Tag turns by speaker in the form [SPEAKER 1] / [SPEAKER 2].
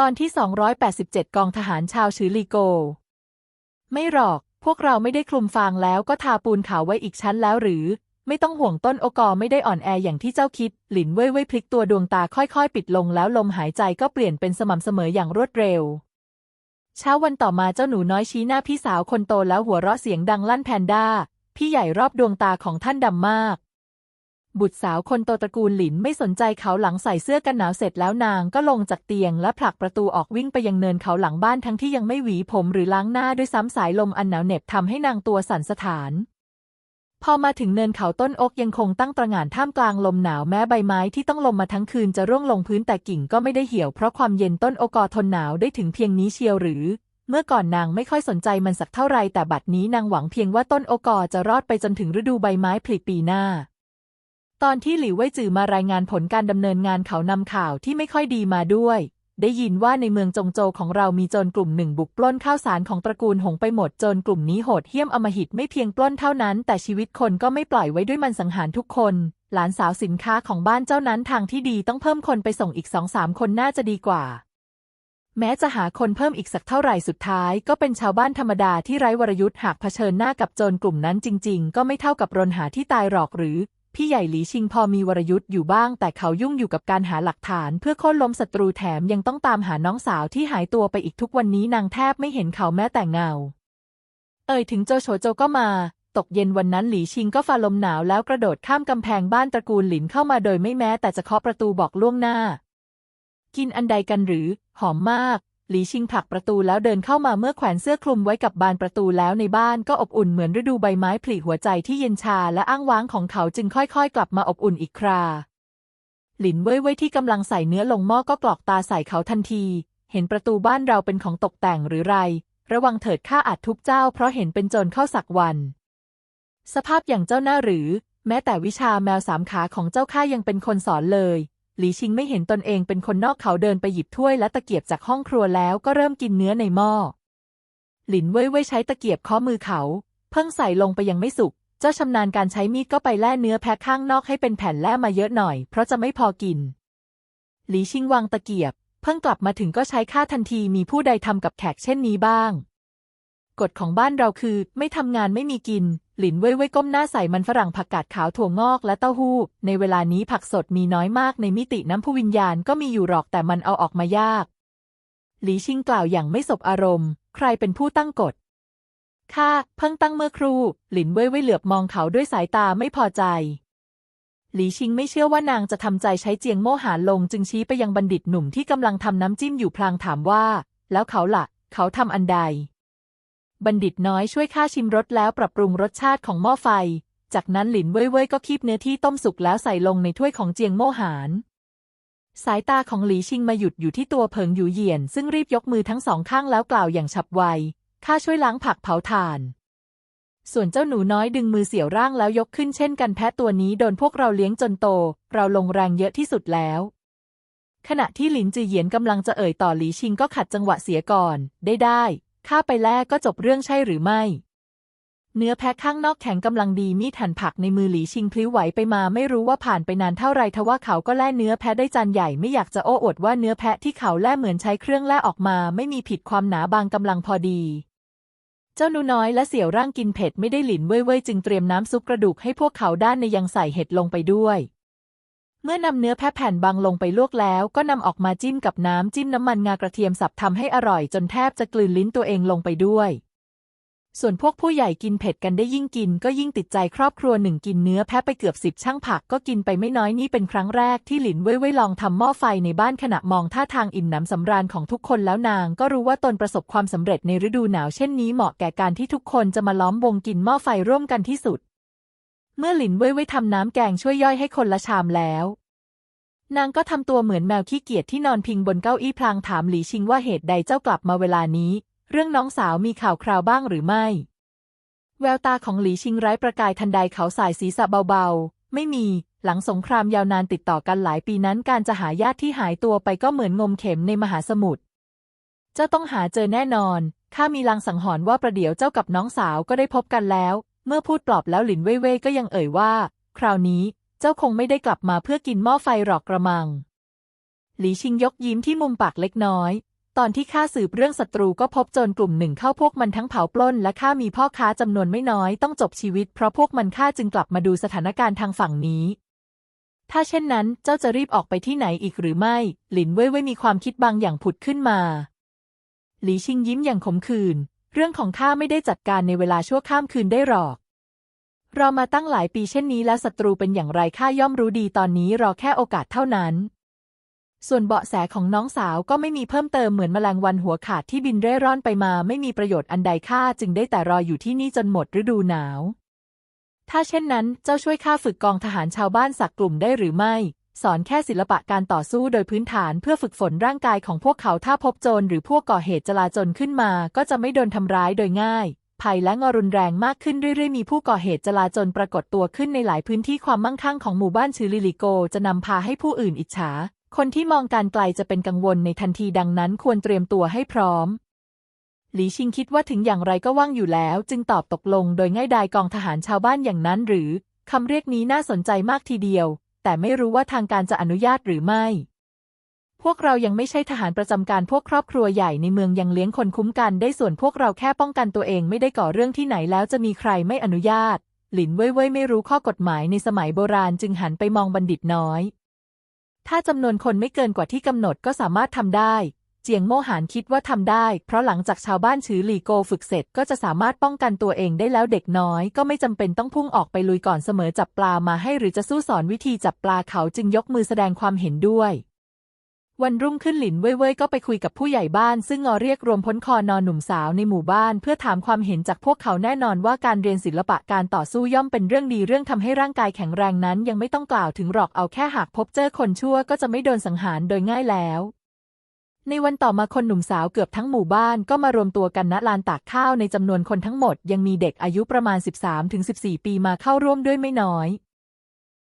[SPEAKER 1] ตอนที่ 287 กองทหารชาวชือลีโก ไม่หรอก พวกเราไม่ได้คลุมฟางแล้วก็ทาปูนขาวไว้อีกชั้นแล้วหรือ ไม่ต้องห่วงต้นโอกอไม่ได้อ่อนแออย่างที่เจ้าคิด หลินเว่ยเว่ยพลิกตัวดวงตาค่อยๆ ปิดลงแล้วลมหายใจก็เปลี่ยนเป็นสม่ำเสมออย่างรวดเร็ว เช้าวันต่อมาเจ้าหนูน้อยชี้หน้าพี่สาวคนโตแล้วหัวเราะเสียงดังลั่นแพนด้า พี่ใหญ่รอบดวงตาของท่านดำมาก บุตรสาวคนโตตระกูลหลินไม่สนใจเขาหลังใส่เสื้อกันหนาวเสร็จแล้วนางก็ลงจากเตียงและผลักประตูออกวิ่งไปยังเนินเขาหลังบ้านทั้งที่ยังไม่หวีผมหรือล้างหน้าด้วยซ้ำสายลมอันหนาวเหน็บทำให้นางตัวสั่นสะท้าน พอมาถึงเนินเขาต้นอกยังคงตั้งตระหง่านท่ามกลางลมหนาวแม้ใบไม้ที่ต้องลมมาทั้งคืนจะร่วงลงพื้นแต่กิ่งก็ไม่ได้เหี่ยวเพราะความเย็นต้นโอกอทนหนาวได้ถึงเพียงนี้เชียวหรือเมื่อก่อนนางไม่ค่อยสนใจมันสักเท่าไรแต่บัดนี้นางหวังเพียงว่าต้นโอกอจะรอดไปจนถึงฤดูใบไม้ผลิปีหน้า ตอนที่หลิวเว่ยจือมารายงานผลการดำเนินงานเขานำข่าวที่ไม่ค่อยดีมาด้วย ได้ยินว่าในเมืองจงโจของเรามีโจรกลุ่มหนึ่งบุกปล้นข้าวสารของตระกูลหงไปหมดโจรกลุ่มนี้โหดเหี้ยมอมหิตไม่เพียงปล้นเท่านั้น แต่ชีวิตคนก็ไม่ปล่อยไว้ด้วยมันสังหารทุกคน หลานสาวสินค้าของบ้านเจ้านั้นทางที่ดีต้องเพิ่มคนไปส่งอีกสองสามคนน่าจะดีกว่า แม้จะหาคนเพิ่มอีกสักเท่าไหร่สุดท้าย ก็เป็นชาวบ้านธรรมดาที่ไร้วรยุทธ์หากเผชิญหน้ากับโจรกลุ่มนั้นจริง ๆ ก็ไม่เท่ากับรนหาที่ตายหรอกหรือ พี่ใหญ่หลีชิงพอมีวรยุทธ์อยู่บ้าง แต่เขายุ่งอยู่กับการหาหลักฐาน เพื่อโค่นล้มศัตรูแถมยังต้องตามหาน้องสาวที่หายตัวไปอีกทุกวันนี้นางแทบไม่เห็นเขาแม้แต่เงา เอ่ยถึงโจโฉโจก็มา ตกเย็นวันนั้นหลีชิงก็ฝ่าลมหนาวแล้วกระโดดข้ามกำแพงบ้านตระกูลหลินเข้ามาโดยไม่แม้แต่จะเคาะประตูบอกล่วงหน้า กินอันใดกันหรือ หอมมาก หลีชิงผลักประตูแล้วเดินเข้ามาเมื่อแขวนเสื้อคลุมไว้กับบานประตูแล้วในบ้านก็อบอุ่นเหมือนฤดูใบไม้ผลิหัวใจที่เย็นชาและอ้างว้างของเขาจึงค่อยๆ กลับมาอบอุ่นอีกครา หลินเว่ยเว่ยที่กำลังใส่เนื้อลงหม้อก็กรอกตาใส่เขาทันที เห็นประตูบ้านเราเป็นของตกแต่งหรือไร ระวังเถิดข้าอาจทุบเจ้า เพราะเห็นเป็นโจรเข้าสักวัน สภาพอย่างเจ้าหน้าหรือ แม้แต่วิชาแมวสามขาของเจ้าข้ายังเป็นคนสอนเลย หลีชิงไม่เห็นตนเองเป็นคนนอกเขาเดินไปหยิบถ้วยและตะเกียบจากห้องครัวแล้วก็เริ่มกินเนื้อในหม้อ หลินเว่ยเว่ยใช้ตะเกียบเคาะมือเขา เพิ่งใส่ลงไปยังไม่สุก เจ้าชำนาญการใช้มีดก็ไปแล่เนื้อแพะข้างนอกให้เป็นแผ่นแล่มาเยอะหน่อย เพราะจะไม่พอกิน หลีชิงวางตะเกียบ เพิ่งกลับมาถึงก็ใช้ค่าทันทีมีผู้ใดทำกับแขกเช่นนี้บ้าง กฎของบ้านเราคือ ไม่ทำงานไม่มีกิน หลินเว่ยเว่ยก้มหน้าใส่มันฝรั่งผักกาดขาวถั่วงอกและเต้าหู้ ในเวลานี้ผักสดมีน้อยมากในมิติน้ำผู้วิญญาณก็มีอยู่หรอกแต่มันเอาออกมายาก หลีชิงกล่าวอย่างไม่สบอารมณ์ ใครเป็นผู้ตั้งกฎข้าเพิ่งตั้งเมื่อครู่ หลินเว่ยเว่ยเหลือบมองเขาด้วยสายตาไม่พอใจ หลีชิงไม่เชื่อว่านางจะทำใจใช้เจียงโม่หานลงจึงชี้ไปยังบัณฑิตหนุ่มที่กำลังทำน้ำจิ้มอยู่พลางถามว่า แล้วเขาล่ะ เขาทำอันใด บัณฑิตน้อยช่วยข้าชิมรสแล้วปรับปรุงรสชาติของหม้อไฟ จากนั้นหลินเว่ยเว่ยก็คีบเนื้อที่ต้มสุกแล้วใส่ลงในถ้วยของเจียงโม่หาน สายตาของหลีชิงมาหยุดอยู่ที่ตัวเพิงหยูเหยียน ซึ่งรีบยกมือทั้งสองข้างแล้วกล่าวอย่างฉับไว ข้าช่วยล้างผักเผาถ่าน ส่วนเจ้าหนูน้อยดึงมือเสี่ยวร่างแล้วยกขึ้นเช่นกันแพะตัวนี้โดนพวกเราเลี้ยงจนโต เราลงแรงเยอะที่สุดแล้วขณะที่หลินจือเหยียนกำลังจะเอ่ยต่อหลีชิงก็ขัดจังหวะเสียก่อน ได้ได้ ข้าไปแลกก็จบเรื่องใช่หรือไม่ เนื้อแพะข้างนอกแข็งกำลังดีมีดหั่นผักในมือหลีชิงพลิ้วไหวไปมาไม่รู้ว่าผ่านไปนานเท่าไรทว่าเขาก็แล่เนื้อแพะได้จานใหญ่ไม่อยากจะโอ้อวดว่าเนื้อแพะที่เขาแล่เหมือนใช้เครื่องแล่ออกมา ไม่มีผิดความหนาบางกำลังพอดีเจ้าหนูน้อยและเสี่ยวร่างกินเผ็ดไม่ได้หลินเว่ยเว่ยจึงเตรียมน้ำซุปกระดูกให้พวกเขาด้านในยังใส่เห็ดลงไปด้วย เมื่อนำเนื้อแพะแผ่นบางลงไปลวกแล้ว ก็นำออกมาจิ้มกับน้ำจิ้มน้ำมันงากระเทียมสับทำให้อร่อยจนแทบจะกลืนลิ้นตัวเองลงไปด้วย ส่วนพวกผู้ใหญ่กินเผ็ดกันได้ยิ่งกิน ก็ยิ่งติดใจครอบครัวหนึ่งกินเนื้อแพะไปเกือบสิบช่างผักก็กินไปไม่น้อยนี่เป็นครั้งแรกที่หลินเว่ยเว่ยลองทำหม้อไฟในบ้านขณะมองท่าทางอิ่มหนำสำราญของทุกคนแล้วนาง ก็รู้ว่าตนประสบความสำเร็จในฤดูหนาวเช่นนี้เหมาะแก่การที่ทุกคนจะมาล้อมวงกินหม้อไฟร่วมกันที่สุด เมื่อหลินเว่ยเว่ยทำน้ำแกงช่วยย่อยให้คนละชามแล้ว นางก็ทำตัวเหมือนแมวขี้เกียจที่นอนพิงบนเก้าอี้พลางถามหลีชิงว่าเหตุใดเจ้ากลับมาเวลานี้ เรื่องน้องสาวมีข่าวคราวบ้างหรือไม่ แววตาของหลีชิงไร้ประกายทันใดเขาสายศีรษะเบาๆ ไม่มีหลังสงครามยาวนานติดต่อกันหลายปีนั้นการจะหาญาติที่หายตัวไปก็เหมือนงมเข็มในมหาสมุทร เจ้าต้องหาเจอแน่นอน ข้ามีลางสังหรณ์ว่าประเดี๋ยวเจ้ากับน้องสาวก็ได้พบกันแล้ว เมื่อพูดปลอบแล้วหลินเว่ยเว่ยก็ยังเอ่ยว่า คราวนี้เจ้าคงไม่ได้กลับมาเพื่อกินหม้อไฟหรอกกระมัง หลีชิงยกยิ้มที่มุมปากเล็กน้อย ตอนที่ข้าสืบเรื่องศัตรูก็พบโจรกลุ่มหนึ่งเข้าพวกมันทั้งเผาปล้น และข้ามีพ่อค้าจำนวนไม่น้อยต้องจบชีวิต เพราะพวกมันข้าจึงกลับมาดูสถานการณ์ทางฝั่งนี้ ถ้าเช่นนั้นเจ้าจะรีบออกไปที่ไหนอีกหรือไม่ หลินเว่ยเว่ยมีความคิดบางอย่างผุดขึ้นมา หลีชิงยิ้มอย่างขมขื่น เรื่องของข้าไม่ได้จัดการในเวลาชั่วข้ามคืนได้หรอกรอมาตั้งหลายปีเช่นนี้แล้วศัตรูเป็นอย่างไรข้าย่อมรู้ดีตอนนี้รอแค่โอกาสเท่านั้น ส่วนเบาะแสของน้องสาวก็ไม่มีเพิ่มเติมเหมือนแมลงวันหัวขาดที่บินเร่ร่อนไปมาไม่มีประโยชน์อันใดข้าจึงได้แต่รออยู่ที่นี่จนหมดฤดูหนาว ถ้าเช่นนั้นเจ้าช่วยข้าฝึกกองทหารชาวบ้านสักกลุ่มได้หรือไม่ สอนแค่ศิลปะการต่อสู้โดยพื้นฐานเพื่อฝึกฝนร่างกายของพวกเขาถ้าพบโจรหรือพวกก่อเหตุจลาจลขึ้นมา ก็จะไม่โดนทำร้ายโดยง่าย ภัยและงอรุนแรงมากขึ้นเรื่อยๆ มีผู้ก่อเหตุจลาจลปรากฏตัวขึ้นในหลายพื้นที่ความมั่งคั่งของหมู่บ้านชือลิลิโก จะนำพาให้ผู้อื่นอิจฉา คนที่มองการไกลจะเป็นกังวลในทันทีดังนั้นควรเตรียมตัวให้พร้อมหลีชิงคิดว่าถึงอย่างไรก็ว่างอยู่แล้ว จึงตอบตกลงโดยง่ายดายกองทหารชาวบ้านอย่างนั้นหรือคำเรียกนี้น่าสนใจมากทีเดียว แต่ไม่รู้ว่าทางการจะอนุญาตหรือไม่ พวกเรายังไม่ใช่ทหารประจำการพวกครอบครัวใหญ่ในเมืองยังเลี้ยงคนคุ้มกันได้ส่วนพวกเราแค่ป้องกันตัวเองไม่ได้ก่อเรื่องที่ไหนแล้วจะมีใครไม่อนุญาต หลินเว่ยเว่ยไม่รู้ข้อกฎหมายในสมัยโบราณจึงหันไปมองบัณฑิตน้อย ถ้าจำนวนคนไม่เกินกว่าที่กำหนดก็สามารถทำได้ เจียงโมหานคิดว่าทำได้ เพราะหลังจากชาวบ้านชือหลีโกฝึกเสร็จก็จะสามารถป้องกันตัวเองได้แล้วเด็กน้อย ก็ไม่จำเป็นต้องพุ่งออกไปลุยก่อนเสมอจับปลามาให้หรือจะสู้สอนวิธีจับปลาเขาจึงยกมือแสดงความเห็นด้วยวันรุ่งขึ้นหลินเว่ยเว่ยก็ไปคุยกับผู้ใหญ่บ้าน ซึ่งงอเรียกรวมพ้นคอนอนหนุ่มสาวในหมู่บ้าน เพื่อถามความเห็นจากพวกเขาแน่นอนว่าการเรียนศิลปะการต่อสู้ย่อมเป็นเรื่องดีเรื่องทำให้ร่างกายแข็งแรงนั้น ยังไม่ต้องกล่าวถึงหรอกเอาแค่หากพบเจอคนชั่วก็จะไม่โดนสังหารโดยง่ายแล้ว ในวันต่อมาคนหนุ่มสาวเกือบทั้งหมู่บ้านก็มารวมตัวกันณลานตากข้าวในจำนวนคนทั้งหมด ยังมีเด็กอายุประมาณ 13-14 ปีมาเข้าร่วมด้วยไม่น้อย